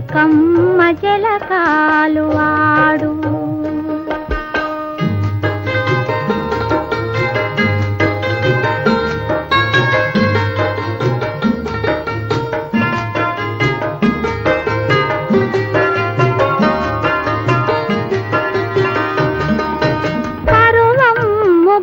చిలుకమ్మ జలకాలు ఆడు. పరువమ్ము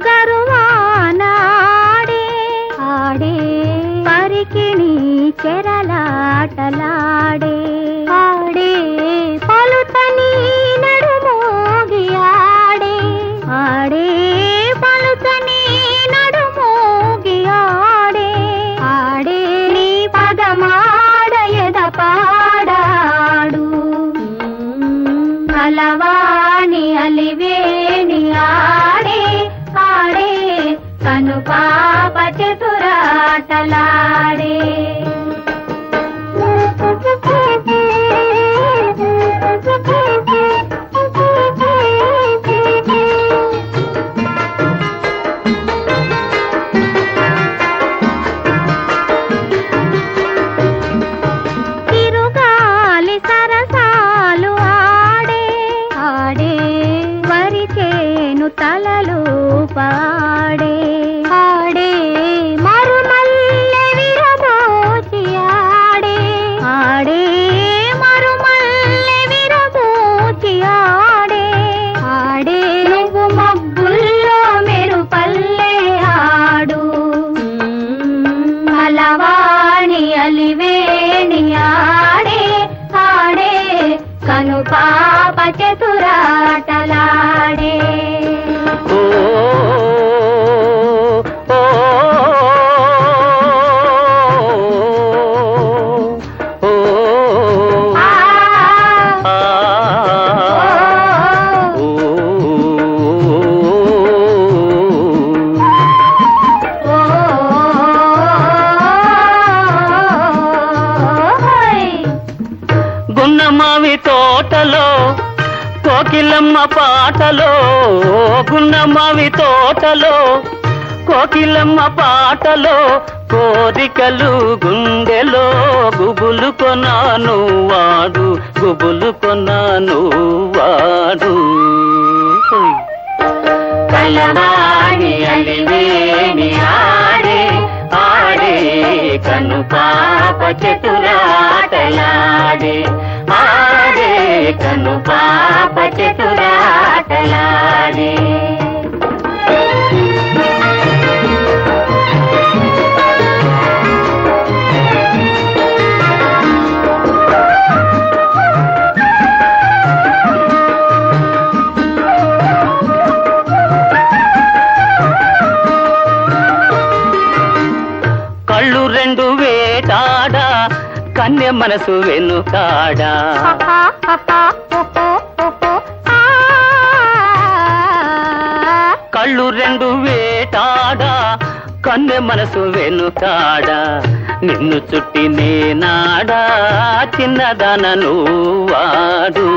అలవాణి అలివేణి ఆడే ఆడే కను పాప చతురాటలాడే. పాడే. ఆడే మరుమల్లె విరబోచి ఆడే. ఆడే మరుమల్లె విరబోచి ఆడే. ఆడే నువ్వు మబ్బుల్లో మెరుపల్లె ఆడు. అలవాణి అలివేణి ఆడే. ఆడే. కను పాప చతురాటలాడే. మావి తోటలో కోకిలమ్మ పాటలో గున్నమావి తోటలో కోకిలమ్మ పాటలో కోరికలు గుండెలో గుబులు కొనాను వాడు గుబులు కొనాను వాడు. కలవాణి అలివేణి ఆడే ఆడే కను పాప చతురాటలాడే ఆడే పాప చతురాటలాడే. మనసు వెనుకాడా. కళ్ళు రెండు వేటాడా కన్నె మనసు వెనుకాడా. నిన్ను చుట్టి నేనాడా చిన్నదనను నువ్వాడు.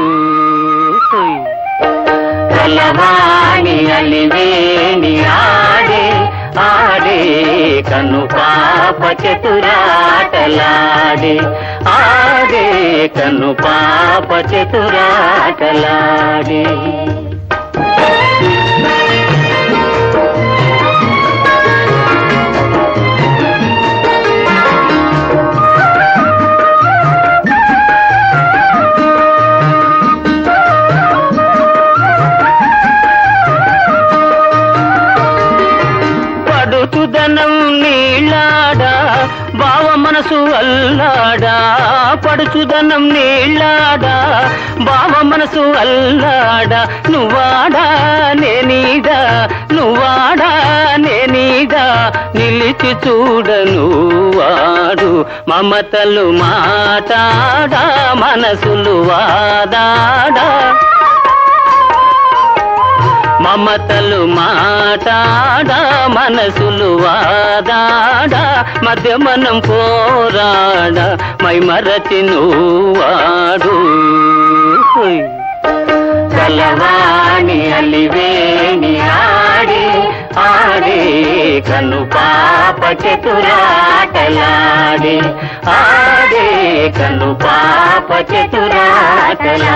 కలవాణి అలివేణి ఆడే ఆడే కను పాప చతురాటలాడి. ఆడే కను పాప చతురాటలాడే. మనసు అల్లాడా పడుచుదనం నీళ్ళాడా? బావ మనసు అల్లాడా నువ్వాడా నేనీడా నువ్వాడా నేనీడా నిలిచి చూడను వాడు మమతలు మాటాడా మనసులు వాదాడా? మమతలు మాటాడా మనసులు వాదాడా మధ్య మనం పోరాడా మైమరచి నువ్వాడు. కలవాణి అలివేణి ఆడి ఆడి కను పాప చతురాటలాడి ఆడే కను పాప చతురాటలాడి.